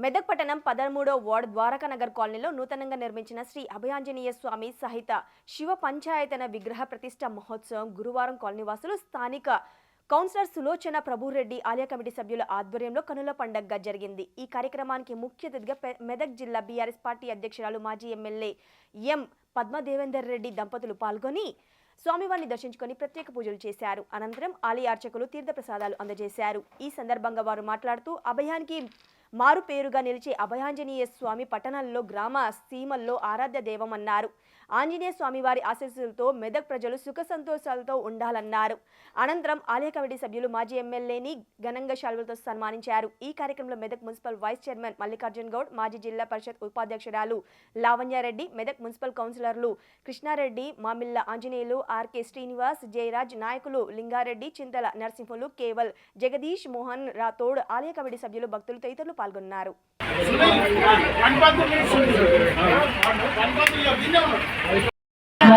మెదక్ పట్టణం పదమూడో వార్డ్ ద్వారకానగర్ కాలనీలో నూతనంగా నిర్మించిన శ్రీ అభయాంజనేయ స్వామి సహిత శివ పంచాయతన విగ్రహ ప్రతిష్ట మహోత్సవం గురువారం కాలనీవాసులు స్థానిక కౌన్సిలర్ సులోచన ప్రభురెడ్డి ఆలయ కమిటీ సభ్యుల ఆధ్వర్యంలో కనుల పండగగా జరిగింది. ఈ కార్యక్రమానికి ముఖ్య అతిథిగా పె- మెదక్ జిల్లా బీఆర్ఎస్ పార్టీ అధ్యక్షురాలు మాజీ ఎమ్మెల్యే ఎం పద్మదేవేందర్ రెడ్డి దంపతులు పాల్గొని స్వామివారిని దర్శించుకొని ప్రత్యేక పూజలు చేశారు. అనంతరం ఆలయ అర్చకులు తీర్థప్రసాదాలు అందజేశారు. ఈ సందర్భంగా వారు మాట్లాడుతూ అభయానికి మారు పేరుగా నిలిచే అభయాంజనేయ స్వామి పట్టణాల్లో గ్రామ సీమల్లో ఆరాధ్య దేవమన్నారు. ఆంజనేయ స్వామి వారి ఆశీస్సులతో మెదక్ ప్రజలు సుఖ సంతోషాలతో ఉండాలన్నారు. అనంతరం ఆలయ కమిటీ సభ్యులు మాజీ ఎమ్మెల్యేని ఘనంగా శాల్వలతో సన్మానించారు. ఈ కార్యక్రమంలో Medak municipal vice chairman Mallikarjun Goud మాజీ జిల్లా పరిషత్ ఉపాధ్యక్షురాలు లావణ్యారెడ్డి మెదక్ మున్సిపల్ కౌన్సిలర్లు కృష్ణారెడ్డి మామిల్ల ఆంజనేయులు ఆర్కే శ్రీనివాస్ జయరాజ్ నాయకులు లింగారెడ్డి చింతల నరసింహులు కేవల్ జగదీష్ మోహన్ రాథోడ్ ఆలయ కమిటీ సభ్యులు భక్తులు తదితరులు పాల్గొన్నారు.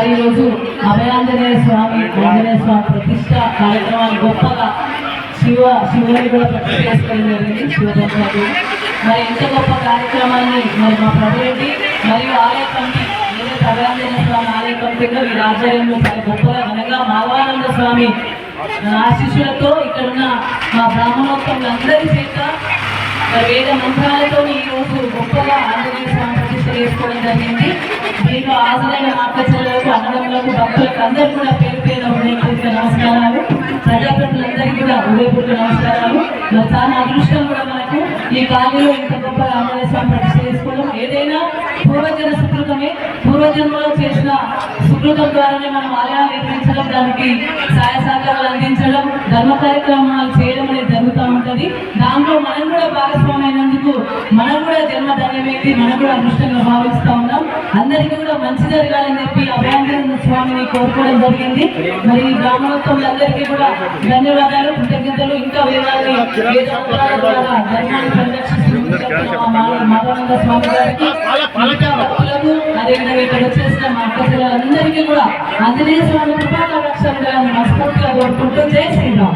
ఈరోజు అభయాంజనేయ స్వామి ఆంజనేయ స్వామి ప్రతిష్ట కార్యక్రమాన్ని గొప్పగా శివ శివుని కూడా ప్రతిష్ట చేసుకోవడం జరిగింది శివదంపతులు మరి ఇంత గొప్ప కార్యక్రమాన్ని మరి మా ప్రభురెడ్డి మరియు ఆలయ కమిటీ ఏదైతే అభయాంజనేయ స్వామి ఆలయ కమిటీలో కూడా వీరి ఆధ్వర్యంలో చాలా గొప్పగా అనగా మాధవానంద స్వామి ఆశీస్సులతో ఇక్కడున్న మా బ్రాహ్మణోత్సవం అందరి చేత మరి వేద మంత్రాలతో ఈ రోజు గొప్పగా ఆంజనేయ స్వామి ప్రతిష్ట చేసుకోవడం జరిగింది. దీంట్లో హాజరైన అక్కచెల్లెలకు అన్నదమ్ములకు భక్తులకు అందరూ కూడా పేరు పేరు హృదయపూర్వక నమస్కారాలు. ప్రజాప్రతినిధులందరికీ కూడా హృదయపూర్వక నమస్కారాలు. చాలా అదృష్టం కూడా మనకు. ఈ కాలంలో ఇంత గొప్పగా ఆంజనేయ స్వామి ప్రతిష్ట చేసుకోవడం ఏదైనా పూర్వజన సుకృతమే. పూర్వజన్మలో చేసిన సుకృతం ద్వారానే మనం ఆలయాలు నిర్మించడం దానికి సహాయ సహకారాలు అందించడం ధర్మ కార్యక్రమాలు చేయడం ఉన్నది. దాంట్లో మనం కూడా భాగస్వామి అయినందుకు మనం కూడా జన్మ ధన్యమైంది మనం కూడా అదృష్టంగా భావిస్తా ఉన్నాం. అందరికీ కూడా మంచి జరగాలని చెప్పి అభయాంజన స్వామిని కోరుకోవడం జరిగింది. మరి ఈ బ్రాహ్మణోత్సవులందరికీ కూడా ధన్యవాదాలు కృతజ్ఞతలు ఇంకా వేదాలని మాధవానంద స్వామి గారికి అదేవిధంగా ఇక్కడ వచ్చేసిన మా అక్క అందరికీ కూడా ఆంజనేయ స్వామి కృపా కటాక్షాలు మనస్ఫూర్తిగా కోరుకుంటూ జై శ్రీరామ్.